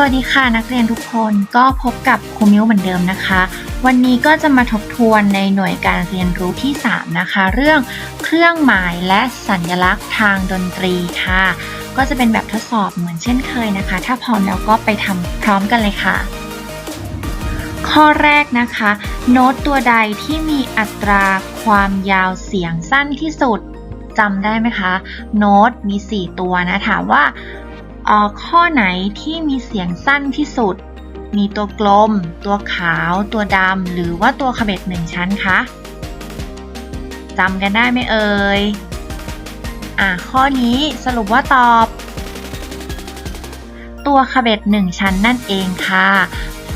สวัสดีค่ะนักเรียนทุกคนก็พบกับครูมิวเหมือนเดิมนะคะ วันนี้ก็จะมาทบทวนในหน่วยการเรียนรู้ที่ 3 นะคะ เรื่องเครื่องหมายและสัญลักษณ์ทางดนตรีค่ะ ก็จะเป็นแบบทดสอบเหมือนเช่นเคยนะคะ ถ้าพร้อมแล้วก็ไปทำพร้อมกันเลยค่ะ ข้อแรกนะคะ โน้ตตัวใดที่มีอัตราความยาวเสียงสั้นที่สุดจำได้ไหมคะ โน้ตมี 4 ตัวนะถามว่า ข้อไหนที่มีเสียงสั้นที่สุด มีตัวกลม ตัวขาว ตัวดำ หรือว่าตัวขเบ็ดหนึ่งชั้นคะจำกันได้ไหมเอ่ย อะข้อนี้สรุปว่าตอบ ตัวขเบ็ดหนึ่งชั้นนั่นเองค่ะ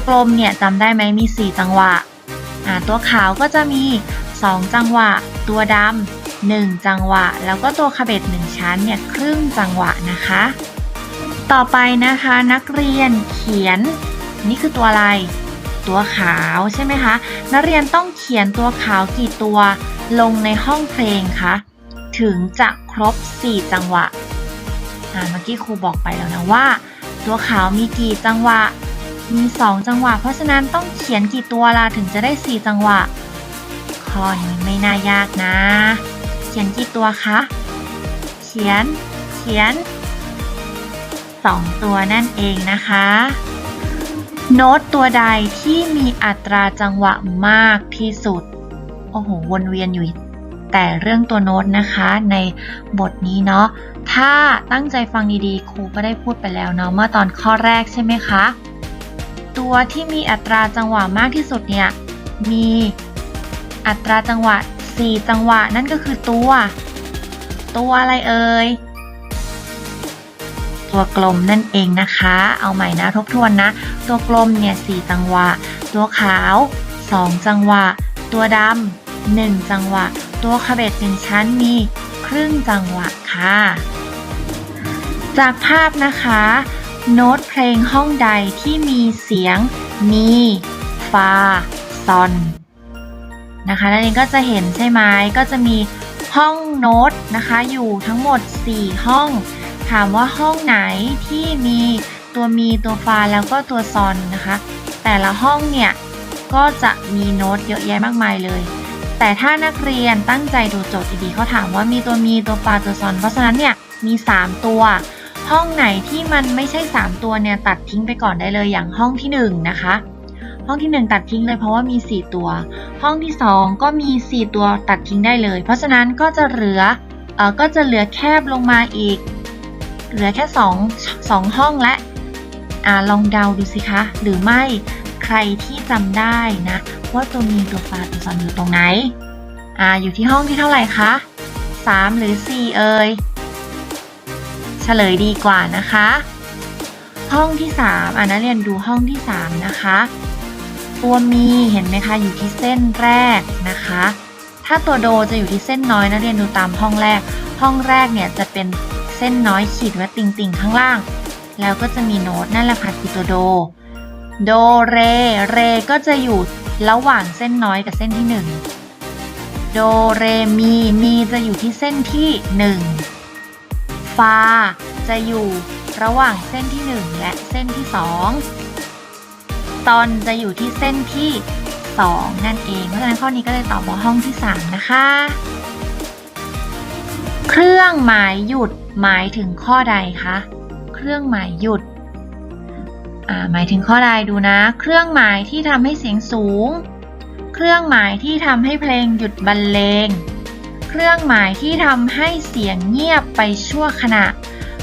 กลมเนี่ยจำได้ไหมมี 4 จังหวะ อ่าตัวขาวก็จะมี 2 จังหวะ ตัวดำ1จังหวะ แล้วก็ตัวขเบ็ด1ชั้นเนี่ยครึ่งจังหวะนะคะ ต่อไปนะคะนักเรียนเขียน นี่คือตัวอะไร ตัวขาวใช่ไหมคะ นักเรียนต้องเขียนตัวขาวกี่ตัวลงในห้องเพลงคะถึงจะครบ 4 จังหวะอ่าเมื่อกี้ครูบอกไปแล้วนะว่า ตัวขาวมีกี่จังหวะ มี 2 จังหวะ เพราะฉะนั้นต้องเขียนกี่ตัวล่ะถึงจะได้ 4 จังหวะข้อนี้ไม่น่ายากนะ เขียนกี่ตัวคะ เขียน เขียน 2 ตัวนั่นเองนะคะ โน้ตตัวใดที่มีอัตราจังหวะมากที่สุด โอ้โห วนเวียนอยู่แต่เรื่องตัวโน้ตนะคะในบทนี้เนาะ ถ้าตั้งใจฟังดีๆ ครูก็ได้พูดไปแล้วเนาะเมื่อตอนข้อแรกใช่ไหมคะ ตัวที่มีอัตราจังหวะมากที่สุดเนี่ย มีอัตราจังหวะ 4 จังหวะนั่นก็คือตัว ตัวอะไรเอ่ย ตัวกลมนั่นเองนะคะ เอาใหม่นะทบทวนนะ ตัวกลมเนี่ย4จังหวะ ตัวขาว 2 จังหวะ ตัวดำ1จังหวะ ตัวขเบ็ดหนึ่งชั้นมีครึ่งจังหวะค่ะ จากภาพนะคะ โน้ตเพลงห้องใดที่มีเสียง มีฟาซอนนะคะนั่นเองก็จะเห็นใช่ไหมก็จะมีห้องโน้ตนะคะ อยู่ทั้งหมด 4 ห้อง ถามว่าห้องไหนที่มีตัวมีตัวฟาแล้วก็ตัวซอนนะคะ แต่ละห้องเนี่ย ก็จะมีโน้ตเยอะแยะมากมายเลย แต่ถ้านักเรียนตั้งใจดูโจทย์ดีๆเขาถามว่ามีตัวมีตัวฟาตัวซอน เพราะฉะนั้นเนี่ยมี 3 ตัว ห้องไหนที่มันไม่ใช่ 3 ตัวเนี่ยตัดทิ้งไปก่อนได้เลยอย่างห้องที่ 1 นะคะ ห้องที่ 1 ตัดทิ้งเลยเพราะว่ามี 4 ตัว ห้องที่ 2 ก็มี 4 ตัวตัดทิ้งได้เลย เพราะฉะนั้นก็จะเหลือเออก็จะเหลือแคบลงมาอีก เหลือแค่2 2ห้องและอ่าลองเดาดูสิคะ หรือไม่ใครที่จำได้นะ ว่าตัวมีตัวฟาตัวซอนอยู่ตรงไหนอ่าอยู่ที่ห้องที่เท่าไหร่คะ3 หรือ 4 เอ่ยเฉลยดีกว่านะคะ ห้องที่ 3อ่านักเรียนดูห้องที่ 3 นะคะ ตัวมีเห็นไหมคะอยู่ที่เส้นแรกนะคะ ถ้าตัวโดจะอยู่ที่เส้นน้อยนักเรียนดูตามห้องแรก ห้องแรกเนี่ยจะเป็น ส้นน้อยขีดไว้ติ่งๆข้างล่าง แล้วก็จะมีโน้ตนั่นแหละค่ะคือตัวโด โดเร เรก็จะอยู่ระหว่างเส้นน้อยกับเส้นที่ 1 โดเรมีมีจะอยู่ที่เส้นที่ 1 ฟา จะอยู่ระหว่างเส้นที่ 1 และเส้นที่ 2 ตอนจะอยู่ที่เส้นที่ 2 นั่นเอง เพราะฉะนั้นข้อนี้ก็เลยตอบว่าห้องที่ 3 นะคะ เครื่องหมายหยุดหมายถึงข้อใดคะ เครื่องหมายหยุด หมายถึงข้อใดดูนะ เครื่องหมายที่ทำให้เสียงสูง เครื่องหมายที่ทำให้เพลงหยุดบรรเลง เครื่องหมายที่ทำให้เสียงเงียบไปชั่วขณะ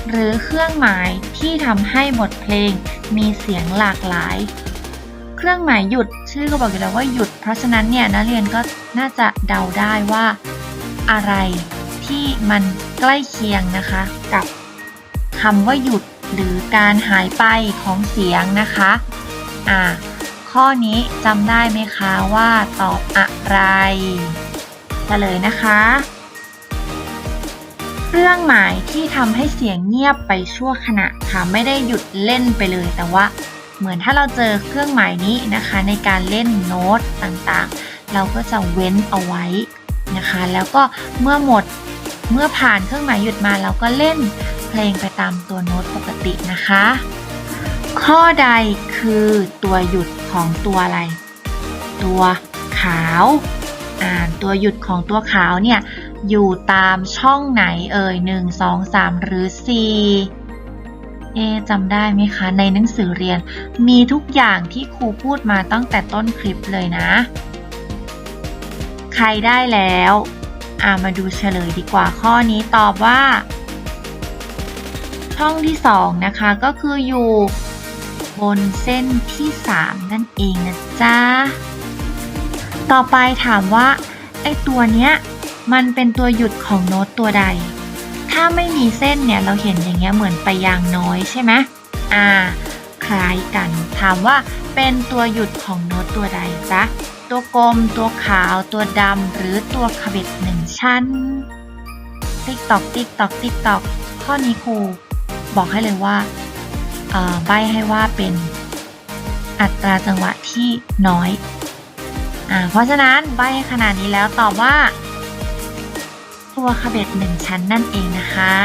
หรือเครื่องหมายที่ทำให้บทเพลงมีเสียงหลากหลาย เครื่องหมายหยุดชื่อก็บอกอยู่แล้วว่าหยุด เพราะฉะนั้นเนี่ยนักเรียนก็น่าจะเดาได้ว่าอะไร ที่มันใกล้เคียงนะคะ กับคำว่าหยุดหรือการหายไปของเสียงนะคะอ่าข้อนี้จำได้ไหมคะว่าตอบอะไรเฉลยนะคะ เครื่องหมายที่ทำให้เสียงเงียบไปชั่วขณะค่ะไม่ได้หยุดเล่นไปเลย แต่ว่าเหมือนถ้าเราเจอเครื่องหมายนี้นะคะ ในการเล่นโน้ตต่างๆ เราก็จะเว้นเอาไว้นะคะ แล้วก็เมื่อหมด เมื่อผ่านเครื่องหมายหยุดมาเราก็เล่นเพลงไปตามตัวโน้ตปกตินะคะ ข้อใดคือตัวหยุดของตัวอะไร ตัวขาวอ่านตัวหยุดของตัวขาวเนี่ยอยู่ตามช่องไหนเอ่ย1 2 3 หรือ 4 เอจำได้ไหมคะ ในหนังสือเรียนมีทุกอย่างที่ครูพูดมาตั้งแต่ต้นคลิปเลยนะ ใครได้แล้ว อามาดูเฉลยดีกว่าข้อนี้ตอบว่า ช่องที่ 2 นะคะก็คืออยู่บนเส้นที่ 3 นั่นเองนะจ๊ะ ต่อไปถามว่า ไอตัวเนี้ย มันเป็นตัวหยุดของโน้ตตัวใด ถ้าไม่มีเส้นเนี่ย เราเห็นอย่างเงี้ยเหมือนไปยางน้อยใช่ไหมอ่า คล้ายกัน ถามว่าเป็นตัวหยุดของโน้ตตัวใดจ๊ะ ตัวกลม ตัวขาว ตัวดำ หรือตัวขบิดหนึ่งชั้น ติ๊กตอก ติ๊กตอก ติ๊กตอก ข้อนี้ครูบอกให้เลยว่าใบให้ว่าเป็นอัตราจังหวะที่น้อยอ่าเพราะฉะนั้นใบให้ขนาดนี้แล้วตอบว่า ตัวขบเบ็ดหนึ่งชั้นนั่นเองนะคะ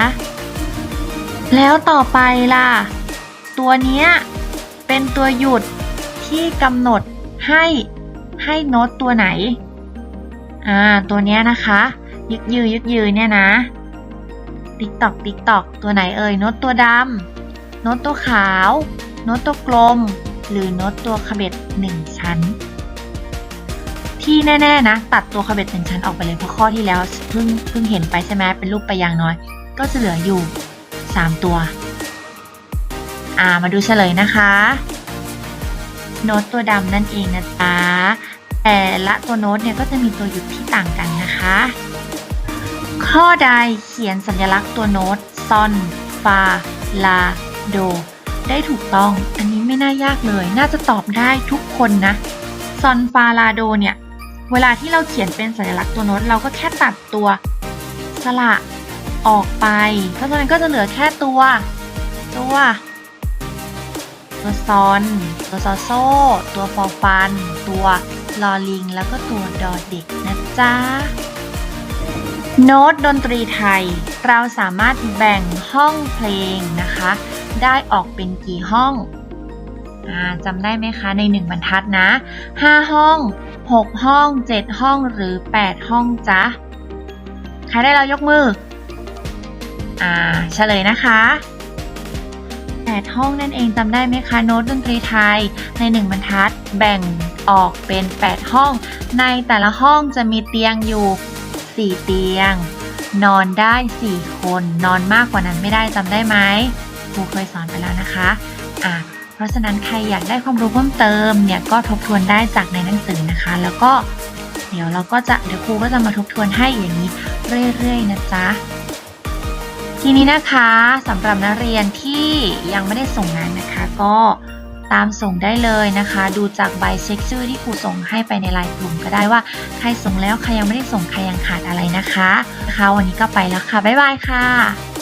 แล้วต่อไปล่ะ ตัวเนี้ยเป็นตัวหยุดที่กำหนดให้ ให้โน้ตตัวไหน อ่า ตัวเนี้ยนะคะ ยึกยือยึกยือเนี่ยนะ ติ๊กตอกติ๊กตอกตัวไหนเอ่ยโน้ตตัวดำโน้ตตัวขาว โน้ตตัวกลม หรือโน้ตตัวขบเบ็ดหนึ่งชั้น ที่แน่ๆนะ ตัดตัวขบเบ็ดหนึ่งชั้นออกไปเลยเพราะข้อที่แล้วเพิ่งเพิ่งเห็นไปใช่ไหมเป็นรูปไปยางน้อย ก็จะเหลืออยู่ 3 ตัว อ่า มาดูเฉลยนะคะ โน้ตตัวดำนั่นเองนะจ๊ะ แต่ละตัวโน้ตเนี่ยก็จะมีตัวหยุดที่ต่างกันนะคะ ข้อใดเขียนสัญลักษณ์ตัวโน้ตซอนฟาลาโด ได้ถูกต้อง อันนี้ไม่น่ายากเลย น่าจะตอบได้ทุกคนนะซอนฟาลาโดเนี่ยเวลาที่เราเขียนเป็นสัญลักษณ์ตัวโน้ตเราก็แค่ตัดตัวสระออกไป เพราะฉะนั้นก็จะเหลือแค่ตัว ตัว ตัวซอน ตัวซอโซ่ ตัวฟอฟัน ตัวลอลิง แล้วก็ตัวดอเด็กนะจ๊ะ โน้ตดนตรีไทย เราสามารถแบ่งห้องเพลงนะคะ ได้ออกเป็นกี่ห้องอจำได้ไหมคะใน 1 บรรทัดนะ 5 ห้อง 6 ห้อง 7 ห้องหรือ 8 ห้องจ๊ะ ใครได้แล้วยกมือ อ่าเฉลยนะคะ 8 ห้องนั่นเองจำได้ไหมคะโน้ตดนตรีไทย ใน 1 บรรทัด แบ่งออกเป็น 8 ห้อง ในแต่ละห้องจะมีเตียงอยู่ 4 เตียง นอนได้ 4 คน นอนมากกว่านั้นไม่ได้จำได้ไหมครูเคยสอนไปแล้วนะคะอะเพราะฉะนั้นใครอยากได้ความรู้เพิ่มเติมเนี่ยก็ทบทวนได้จากในหนังสือนะคะ แล้วก็เดี๋ยวเราก็จะเดี๋ยวครูก็จะมาทบทวนให้อย่างนี้เรื่อยๆนะจ๊ะ ทีนี้นะคะสำหรับนักเรียนที่ยังไม่ได้ส่งงานนะคะ ก็ตามส่งได้เลยนะคะ ดูจากใบเช็คชื่อที่ครูส่งให้ไปในไลน์กลุ่มก็ได้ว่าใครส่งแล้วใครยังไม่ได้ส่งใครยังขาดอะไรนะคะนะคะวันนี้ก็ไปแล้วค่ะบ๊ายบายค่ะ